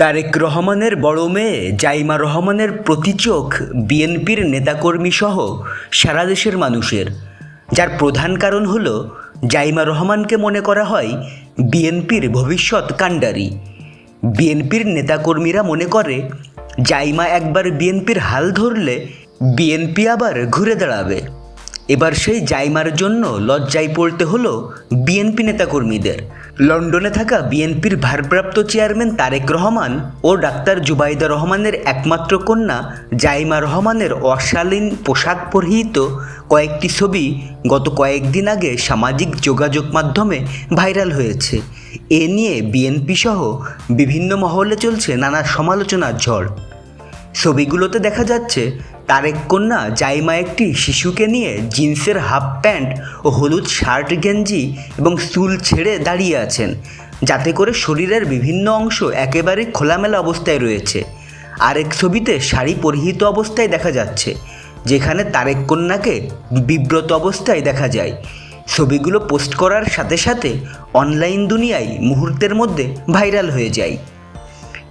তারেক রহমানের বড় মেয়ে জাইমা রহমানের প্রতি চোখ বিএনপির নেতাকর্মী সহ সারা দেশের মানুষের। যার প্রধান কারণ হল, জাইমা রহমানকে মনে করা হয় বিএনপির ভবিষ্যৎ কাণ্ডারি। বিএনপির নেতাকর্মীরা মনে করে, জাইমা একবার বিএনপির হাল ধরলে বিএনপি আবার ঘুরে দাঁড়াবে। এবার সেই জাইমার জন্য লজ্জায় পড়তে হলো বিএনপি নেতাকর্মীদের। লন্ডনে থাকা বিএনপির ভারপ্রাপ্ত চেয়ারম্যান তারেক রহমান ও ডাক্তার জুবাইদা রহমানের একমাত্র কন্যা জাইমা রহমানের অশালীন পোশাক পরিহিত কয়েকটি ছবি গত কয়েকদিন আগে সামাজিক যোগাযোগ মাধ্যমে ভাইরাল হয়েছে। এ নিয়ে বিএনপি সহ বিভিন্ন মহলে চলছে নানা সমালোচনার ঝড়। ছবিগুলোতে দেখা যাচ্ছে, তারেক কন্যা জাইমা একটি শিশুকে নিয়ে জিন্সের হাফ প্যান্ট ও হলুদ শার্ট, গেঞ্জি এবং চুল ছেড়ে দাঁড়িয়ে আছেন। যাতে করে শরীরের বিভিন্ন অংশ একেবারে খোলামেলা অবস্থায় রয়েছে। আরেক ছবিতে শাড়ি পরিহিত অবস্থায় দেখা যাচ্ছে, যেখানে তারেক কন্যাকে বিব্রত অবস্থায় দেখা যায়। ছবিগুলো পোস্ট করার সাথে সাথে অনলাইন দুনিয়ায় মুহূর্তের মধ্যে ভাইরাল হয়ে যায়।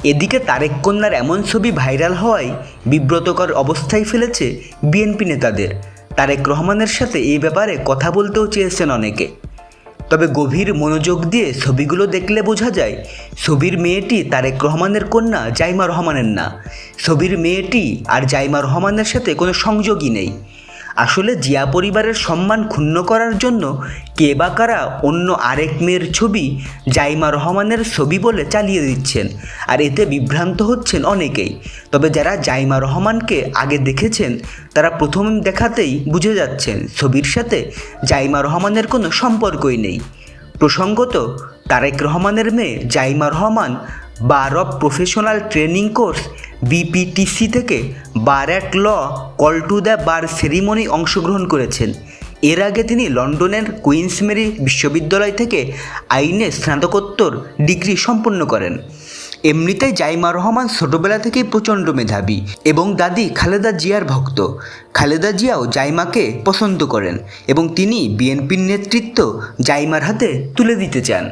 এদিকে তারেক কন্যার এমন ছবি ভাইরাল হওয়ায় বিব্রতকর অবস্থায় ফেলেছে বিএনপি নেতাদের। তারেক রহমানের সাথে এই ব্যাপারে কথা বলতেও চেয়েছেন অনেকে। তবে গভীর মনোযোগ দিয়ে ছবিগুলো দেখলে বোঝা যায়, ছবির মেয়েটি তারেক রহমানের কন্যা জাইমা রহমানের না। ছবির মেয়েটি আর জাইমা রহমানের সাথে কোনো সংযোগই নেই। আসলে জিয়া পরিবারের সম্মান ক্ষুণ্ণ করার জন্য কে বা কারা অন্য আরেক মেয়ের ছবি জাইমা রহমানের ছবি বলে চালিয়ে দিচ্ছেন। আর এতে বিভ্রান্ত হচ্ছেন অনেকেই। তবে যারা জাইমা রহমানকে আগে দেখেছেন, তারা প্রথম দেখাতেই বুঝে যাচ্ছেন ছবির সাথে জাইমা রহমানের কোনো সম্পর্কই নেই। প্রসঙ্গত, তারেক রহমানের মেয়ে Zaima Rahman bar of professional training course BPTC থেকে bar at law call to the bar ceremony অংশগ্রহণ করেছেন। এর আগে তিনি লন্ডনের কুইন্স মেরি বিশ্ববিদ্যালয় থেকে আইনে স্নাতকোত্তর ডিগ্রি সম্পন্ন করেন। এমনিতেই জাইমা রহমান ছোটবেলা থেকেই প্রচণ্ড মেধাবী এবং দাদি খালেদা জিয়ার ভক্ত। খালেদা জিয়াও জাইমাকে পছন্দ করেন এবং তিনি বিএনপির নেতৃত্ব জাইমার হাতে তুলে দিতে চান।